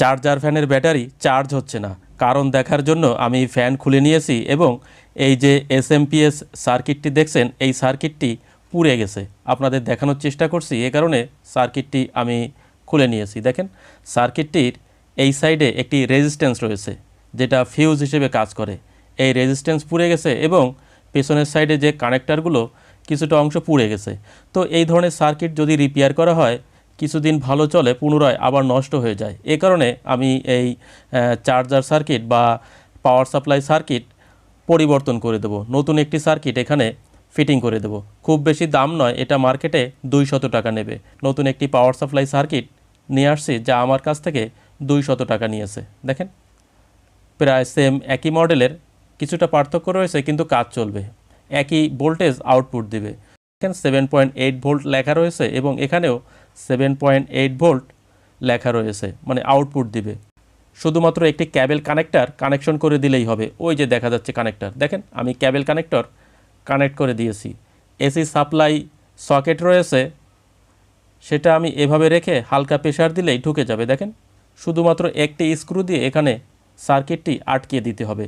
Charger ফ্যানের battery charge হচ্ছে না। কারণ দেখার জন্য আমি ফ্যান খুলে নিয়েছি এবং এই যে এস এসএমপিএস সার্কিটটি দেখছেন, এই সার্কিটটি পুড়ে গেছে। আপনাদের দেখানোর চেষ্টা করছি, এ কারণে সার্কিটটি আমি খুলে নিয়েছি। দেখেন, সার্কিটটির এই সাইডে একটি রেজিস্ট্যান্স রয়েছে, যেটা ফিউজ হিসেবে কাজ করে। এই রেজিস্ট্যান্স পুড়ে গেছে এবং পেছনের সাইডে যে কানেক্টারগুলো কিছুটা অংশ পুড়ে গেছে। তো এই ধরনের সার্কিট যদি রিপেয়ার করা হয় কিছুদিন ভালো চলে, পুনরায় আবার নষ্ট হয়ে যায়। এ কারণে আমি এই চার্জার সার্কিট বা পাওয়ার সাপ্লাই সার্কিট পরিবর্তন করে দেব। নতুন একটি সার্কিট এখানে ফিটিং করে দেব। খুব বেশি দাম নয়, এটা মার্কেটে দুই শত টাকা নেবে। নতুন একটি পাওয়ার সাপ্লাই সার্কিট নিয়ে আসছি, যা আমার কাছ থেকে দুই শত টাকা নিয়েছে। দেখেন, প্রায় সেম একই মডেলের কিছুটা পার্থক্য রয়েছে, কিন্তু কাজ চলবে। একই ভোল্টেজ আউটপুট দিবে। দেখেন সেভেন পয়েন্ট এইট ভোল্ট লেখা রয়েছে এবং এখানেও সেভেন পয়েন্ট এইট ভোল্ট লেখা রয়েছে মানে আউটপুট দিবে। শুধুমাত্র একটি ক্যাবেল কানেক্টর কানেকশন করে দিলেই হবে। ওই যে দেখা যাচ্ছে কানেক্টর দেখেন আমি ক্যাবেল কানেক্টর কানেক্ট করে দিয়েছি। এসি সাপ্লাই সকেট রয়েছে, সেটা আমি এভাবে রেখে হালকা প্রেশার দিলেই ঢুকে যাবে, দেখেন। শুধুমাত্র একটি স্ক্রু দিয়ে এখানে সার্কিটটি আটকে দিতে হবে।